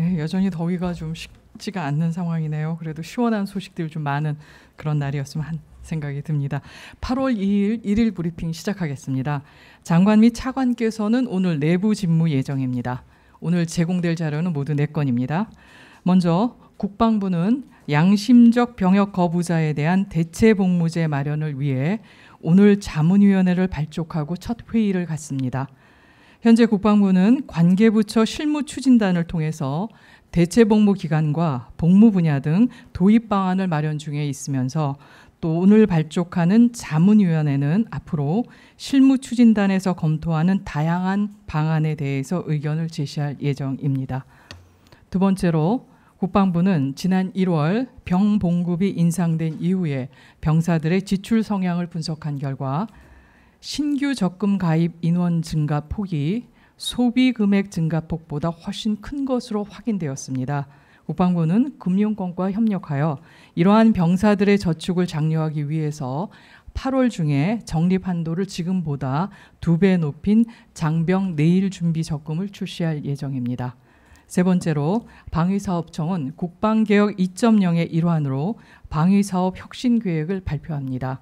예, 여전히 더위가 좀 식지가 않는 상황이네요. 그래도 시원한 소식들 좀 많은 그런 날이었으면 한 생각이 듭니다. 8월 2일 1일 브리핑 시작하겠습니다. 장관 및 차관께서는 오늘 내부 직무 예정입니다. 오늘 제공될 자료는 모두 4건입니다. 먼저 국방부는 양심적 병역 거부자에 대한 대체 복무제 마련을 위해 오늘 자문위원회를 발족하고 첫 회의를 갖습니다. 현재 국방부는 관계부처 실무 추진단을 통해서 대체 복무 기간과 복무 분야 등 도입 방안을 마련 중에 있으면서 또 오늘 발족하는 자문위원회는 앞으로 실무 추진단에서 검토하는 다양한 방안에 대해서 의견을 제시할 예정입니다. 두 번째로 국방부는 지난 1월 병 봉급이 인상된 이후에 병사들의 지출 성향을 분석한 결과 신규 적금 가입 인원 증가 폭이 소비 금액 증가폭보다 훨씬 큰 것으로 확인되었습니다. 국방부는 금융권과 협력하여 이러한 병사들의 저축을 장려하기 위해서 8월 중에 적립 한도를 지금보다 두 배 높인 장병 내일 준비 적금을 출시할 예정입니다. 세 번째로 방위사업청은 국방개혁 2.0의 일환으로 방위사업 혁신 계획을 발표합니다.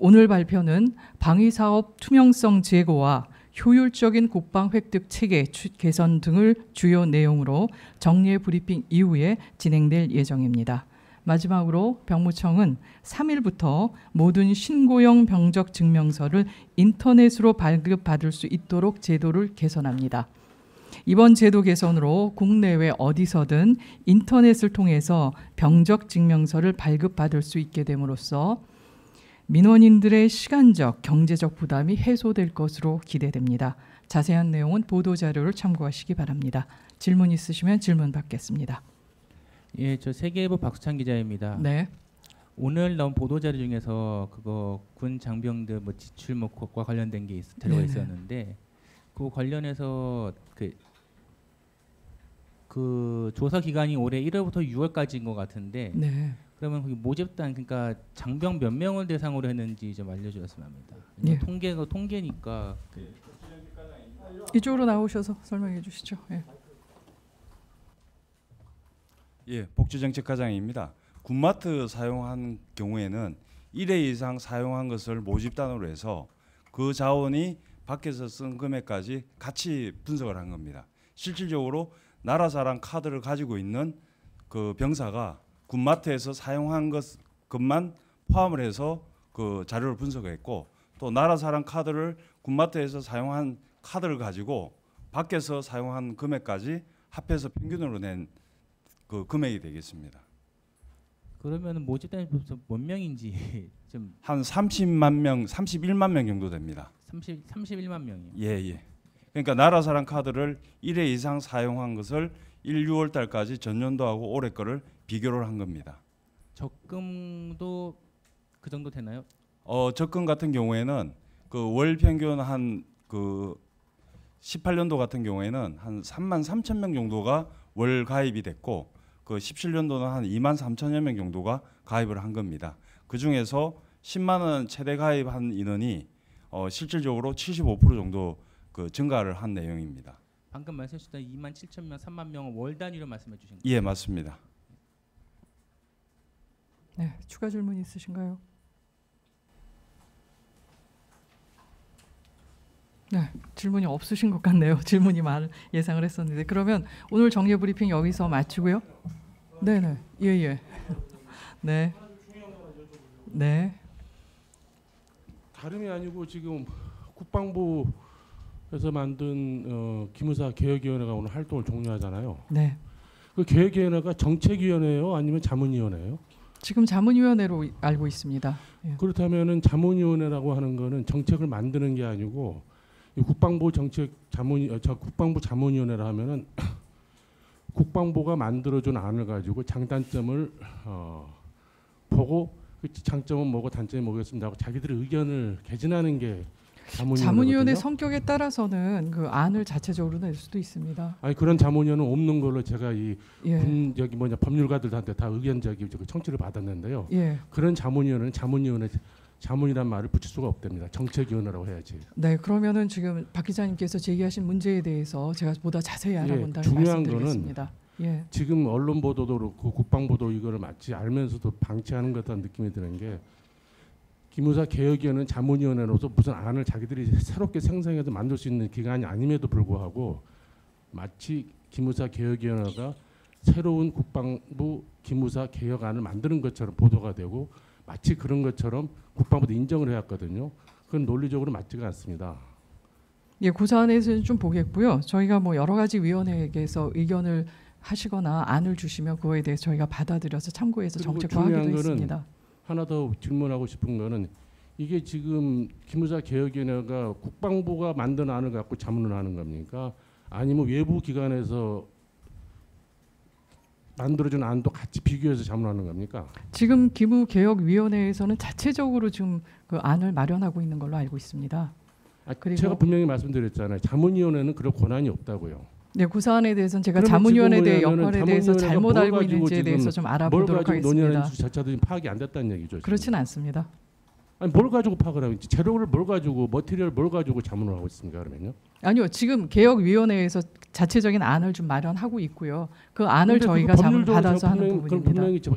오늘 발표는 방위사업 투명성 제고와 효율적인 국방 획득 체계 개선 등을 주요 내용으로 정례 브리핑 이후에 진행될 예정입니다. 마지막으로 병무청은 3일부터 모든 신고형 병적 증명서를 인터넷으로 발급받을 수 있도록 제도를 개선합니다. 이번 제도 개선으로 국내외 어디서든 인터넷을 통해서 병적 증명서를 발급받을 수 있게 됨으로써 민원인들의 시간적, 경제적 부담이 해소될 것으로 기대됩니다. 자세한 내용은 보도 자료를 참고하시기 바랍니다. 질문 있으시면 질문 받겠습니다. 예, 저 세계일보 박수찬 기자입니다. 네. 오늘 나온 보도 자료 중에서 그거 군 장병들 뭐 지출 목과 관련된 게 있, 자료가 네네. 있었는데 그 관련해서 그, 그 조사 기간이 올해 1월부터 6월까지인 것 같은데 네. 그러면 거기 모집단 그러니까 장병 몇 명을 대상으로 했는지 좀 알려주셨으면 합니다. 예. 통계가 통계니까 이쪽으로 나오셔서 설명해 주시죠. 예. 예, 복지정책과장입니다. 군마트 사용한 경우에는 1회 이상 사용한 것을 모집단으로 해서 그 자원이 밖에서 쓴 금액까지 같이 분석을 한 겁니다. 실질적으로 나라사랑 카드를 가지고 있는 그 병사가 군마트에서 사용한 것 것만 포함을 해서 그 자료를 분석했고 또 나라 사랑 카드를 군마트에서 사용한 카드를 가지고 밖에서 사용한 금액까지 합해서 평균으로 낸 그 금액이 되겠습니다. 그러면 모집단이 벌써 몇 명인지 좀 한 30만 명, 31만 명 정도 됩니다. 30, 31만 명이요. 예, 예. 그러니까 나라 사랑 카드를 1회 이상 사용한 것을 1, 6월 달까지 전년도하고 올해 거를 비교를 한 겁니다. 적금도 그 정도 되나요? 어, 적금 같은 경우에는 그 월 평균 한 그 18년도 같은 경우에는 한 3만 3천 명 정도가 월 가입이 됐고 그 17년도는 한 2만 3천여 명 정도가 가입을 한 겁니다. 그 중에서 10만 원 최대 가입한 인원이 어, 실질적으로 75% 정도 그 증가를 한 내용입니다. 방금 말씀하셨던 2만 7천 명, 3만 명은 월 단위로 말씀해 주신 거예요. 예, 맞습니다. 네. 추가 질문 있으신가요? 네, 질문이 없으신 것 같네요. 질문이 많을 예상을 했었는데 그러면 오늘 정례 브리핑 여기서 마치고요. 네, 네, 예, 예, 네, 네, 다름이 아니고 지금 국방부 에서 만든 어, 기무사 개혁위원회가 오늘 활동을 종료하잖아요. 네. 그 개혁위원회가 정책위원회예요, 아니면 자문위원회예요? 지금 자문위원회로 알고 있습니다. 예. 그렇다면은 자문위원회라고 하는 거는 정책을 만드는 게 아니고 이 국방부 정책 자문 어, 저 국방부 자문위원회라 하면은 국방부가 만들어준 안을 가지고 장단점을 어, 보고 그 장점은 뭐고 단점이 뭐겠습니다 하고 자기들의 의견을 개진하는 게 자문위원회 성격에 따라서는 그 안을 자체적으로 낼 수도 있습니다. 아니 그런 자문위원은 없는 걸로 제가 이 예, 군 저기 뭐냐 법률가들한테 다 의견 저기 청취를 받았는데요. 예, 그런 자문위원회는 자문위원회 자문이란 말을 붙일 수가 없답니다. 정책위원회라고 해야지. 네. 그러면은 지금 박 기자님께서 제기하신 문제에 대해서 제가 보다 자세히 예, 알아본다는 중요한 말씀드리겠습니다. 예. 지금 언론 보도도 그렇고 국방부도 이거를 마치 알면서도 방치하는 것 같다는 느낌이 드는 게 기무사 개혁위원회는 자문위원회로서 무슨 안을 자기들이 새롭게 생성해서 만들 수 있는 기관이 아님에도 불구하고 마치 기무사 개혁위원회가 새로운 국방부 기무사 개혁안을 만드는 것처럼 보도가 되고 마치 그런 것처럼 국방부도 인정을 해왔거든요. 그건 논리적으로 맞지가 않습니다. 예, 그 사안에서는 좀 보겠고요. 저희가 뭐 여러 가지 위원회에게서 의견을 하시거나 안을 주시면 그거에 대해서 저희가 받아들여서 참고해서 정책화하기도 했습니다. 하나 더 질문하고 싶은 거는 이게 지금 기무사 개혁위원회가 국방부가 만든 안을 갖고 자문을 하는 겁니까? 아니면 외부 기관에서 만들어준 안도 같이 비교해서 자문하는 겁니까? 지금 기무 개혁 위원회에서는 자체적으로 지금 그 안을 마련하고 있는 걸로 알고 있습니다. 아, 그리고- 제가 분명히 말씀드렸잖아요. 자문위원회는 그런 권한이 없다고요. 네, 그 사안에 대해서는 제가 그러면 자문위원회 대 지금 역할에 대해서 잘못 뭘 알고 있는지에 대해서 좀뭘 알아보도록 하겠습니다. 논의하는지조차도 지금 파악이 안 됐다는 얘기죠. 그렇지는 않습니다. 아니 뭘 가지고 파악을 하고 있지? 재료를 뭘 가지고 머티리얼 뭘 가지고 자문을 하고 있습니까? 그러면요? 아니요, 지금 개혁위원회에서 자체적인 안을 좀 마련하고 있고요. 그 안을 근데 저희가 자문 받아서 하는 분명히, 부분입니다. 분명히 저,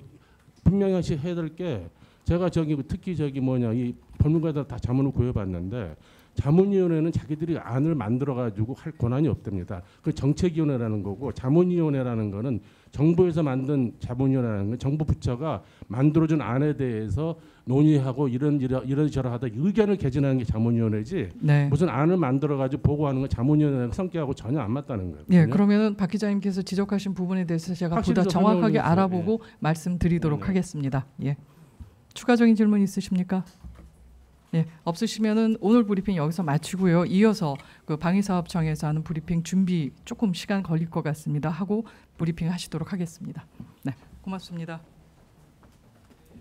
분명히 하시 해야 될 게 제가 저기 특히 저기 뭐냐 이 법률가들 다 자문을 구해봤는데 자문위원회는 자기들이 안을 만들어 가지고 할 권한이 없답니다. 그 정책위원회라는 거고 자문위원회라는 거는 정부에서 만든 자문위원회라는 건 정부 부처가 만들어준 안에 대해서 논의하고 이런 이런 이런저런하다 의견을 개진하는 게 자문위원회지 네. 무슨 안을 만들어 가지고 보고하는 건 자문위원회 성격하고 전혀 안 맞다는 거예요. 예, 그러면은 박 기자님께서 지적하신 부분에 대해서 제가 보다 좀 정확하게 알아보고 말씀드리도록 네. 하겠습니다. 예. 추가적인 질문 있으십니까? 예, 없으시면은 오늘 브리핑 여기서 마치고요. 이어서 그 방위사업청에서 하는 브리핑 준비 조금 시간 걸릴 것 같습니다. 하고 브리핑 하시도록 하겠습니다. 네, 고맙습니다.